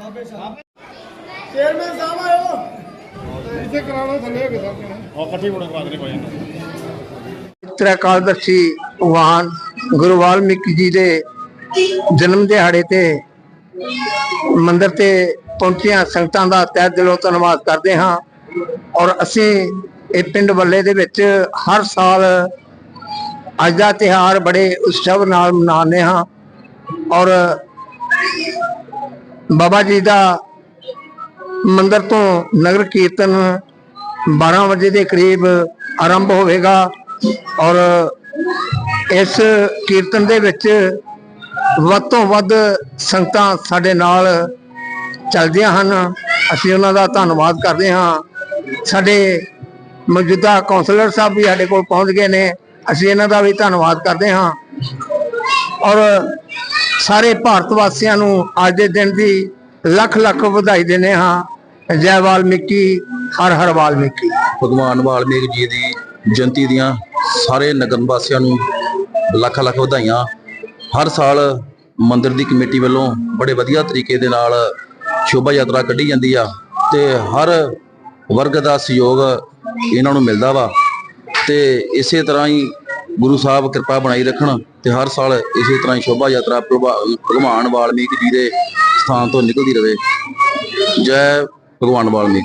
ਬਾਬੇ ਸਾਹਿਬ। ਚੇਅਰਮੈਨ ਸਾਹਿਬ ਆਇਓ। ਗੁਰੂ ਵਾਲਮੀਕ ਜੀ ਦੇ ਜਨਮ ਦਿਹਾੜੇ ਤੇ ਮੰਦਿਰ ਤੇ ਪਹੁੰਚੀਆਂ ਸੰਗਤਾਂ ਦਾ ਤਹਿ ਦਿਲੋਂ ਧੰਨਵਾਦ ਕਰਦੇ ਹਾਂ ਔਰ ਅਸੀਂ ਇਹ ਪਿੰਡ ਵੱਲੇ ਦੇ ਵਿੱਚ ਹਰ ਸਾਲ ਅੱਜ ਦਾ ਤਿਹਾਰ ਬੜੇ ਉਤਸ਼ਵ ਨਾਲ ਮਨਾਉਂਦੇ ਹਾਂ ਔਰ ਬਾਬਾ ਜੀ ਦਾ ਮੰਦਰ ਤੋਂ ਨਗਰ ਕੀਰਤਨ 12 ਵਜੇ ਦੇ ਕਰੀਬ ਆਰੰਭ ਹੋਵੇਗਾ ਔਰ ਇਸ ਕੀਰਤਨ ਦੇ ਵਿੱਚ ਵੱਧ ਤੋਂ ਵੱਧ ਸੰਗਤਾਂ ਸਾਡੇ ਨਾਲ ਚੱਲਦੀਆਂ ਹਨ। ਅਸੀਂ ਉਹਨਾਂ ਦਾ ਧੰਨਵਾਦ ਕਰਦੇ ਹਾਂ। ਸਾਡੇ ਮੌਜੂਦਾ ਕਾਉਂਸਲਰ ਸਾਹਿਬ ਵੀ ਸਾਡੇ ਕੋਲ ਪਹੁੰਚ ਗਏ ਨੇ। ਅਸੀਂ ਇਹਨਾਂ ਦਾ ਵੀ ਧੰਨਵਾਦ ਕਰਦੇ ਹਾਂ। ਔਰ ਸਾਰੇ ਭਾਰਤ ਵਾਸੀਆਂ ਨੂੰ ਅੱਜ ਦੇ ਦਿਨ ਦੀ ਲੱਖ ਲੱਖ ਵਧਾਈ ਦਿੰਦੇ ਹਾਂ। ਜੈ ਵਾਲਮੀਕੀ, ਹਰ ਹਰ ਵਾਲਮੀਕੀ। ਭਗਵਾਨ ਵਾਲਮੀਕ ਜੀ ਦੀ ਜਯੰਤੀ ਦੀਆਂ ਸਾਰੇ ਨਗਰ ਵਾਸੀਆਂ ਨੂੰ ਲੱਖ ਲੱਖ ਵਧਾਈਆਂ। ਹਰ ਸਾਲ ਮੰਦਿਰ ਦੀ ਕਮੇਟੀ ਵੱਲੋਂ ਬੜੇ ਵਧੀਆ ਤਰੀਕੇ ਦੇ ਨਾਲ ਸ਼ੋਭਾ ਯਾਤਰਾ ਕੱਢੀ ਜਾਂਦੀ ਆ ਤੇ ਹਰ ਵਰਗ ਦਾ ਸਹਿਯੋਗ ਇਹਨਾਂ ਨੂੰ ਮਿਲਦਾ ਵਾ। ਤੇ ਇਸੇ ਤਰ੍ਹਾਂ ਹੀ ਗੁਰੂ ਸਾਹਿਬ ਕਿਰਪਾ ਬਣਾਈ ਰੱਖਣ। ਤੇ ਹਰ ਸਾਲ ਇਸੇ ਤਰ੍ਹਾਂ ਹੀ ਸ਼ੋਭਾ ਯਾਤਰਾ ਭਗਵਾਨ ਵਾਲਮੀਕ ਜੀ ਦੇ ਸਥਾਨ ਤੋਂ ਨਿਕਲਦੀ ਰਹੇ ਜੈ ਭਗਵਾਨ ਵਾਲਮੀਕ